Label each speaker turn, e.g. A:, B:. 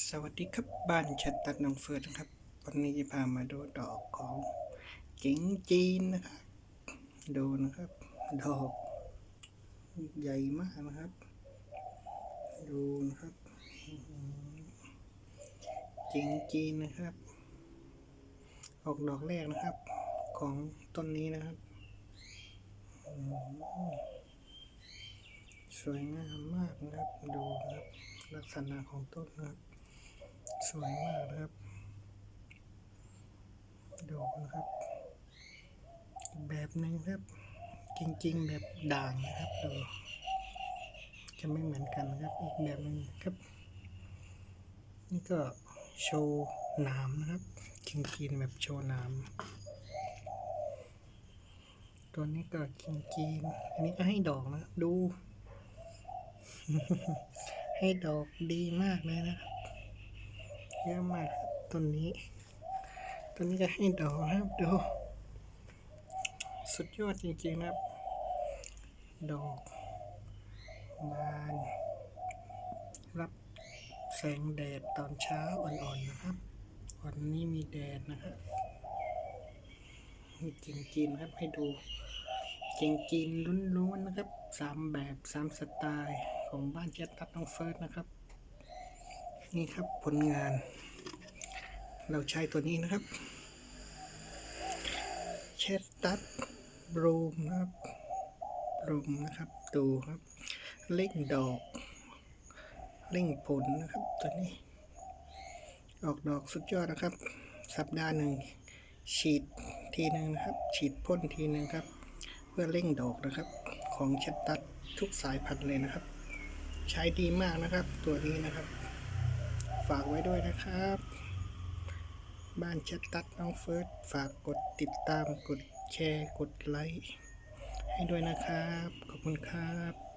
A: สวัสดีครับบ้านชัดตัดน้องเฟิร์สครับ วันนี้จะพามาดูดอกของเจ๋งจีนนะครับ ดูนะครับ ดอก ใหญ่มากนะครับ ดูนะครับเจ๋งจีนนะครับ ออกดอกแรกนะครับ ของต้นนี้นะครับ สวยงามมากนะครับ ดูนะครับ ลักษณะของต้นนะครับ สวยมากนะครับดูนะครับ แบบหนึงครับ จริง ๆ แบบด่างนะครับดูจะไม่เหมือนกันนะครับอีกแบบหนึงครับ นี่ก็โชว์นามนะครับจริงๆแบบโชว์นามตัวนี้ก็จริงๆอันนี้ก็ให้ดอกนะดู ให้ดอกดีมากเลยนะครับ เยอะมากครับต้นนี้ต้นนี้ก็ให้ดอกนะครับดูสุดยอดจริงๆนะครับ ดอกบานรับแสงแดดตอนเช้าอ่อนๆนะครับ วันนี้มีแดดนะครับนี่จริงๆครับให้ดูจริงๆล้วนๆนะครับสามแบบสามสไตล์ของบ้านเจ็ดตัดน้องเฟิร์สนะครับ นี่ครับผลงาน เราใช้ตัวนี้นะครับเชดตัดบรูมนะครับบรูมนะครับ ดูครับ เล่งดอก เล่งผลนะครับตัวนี้ ออกดอกสุดยอดนะครับ สัปดาห์หนึ่งฉีดทีหนึ่งนะครับ ฉีดพ่นทีหนึ่งครับ เพื่อเร่งดอกนะครับ ของเชดตัดทุกสายพันธุ์เลยนะครับ ใช้ดีมากนะครับตัวนี้นะครับ ฝากไว้ด้วยนะครับ บ้านชัดตัดน้องเฟิร์สฝากกดติดตามกดแชร์กดไลค์ให้ด้วยนะครับ ขอบคุณครับ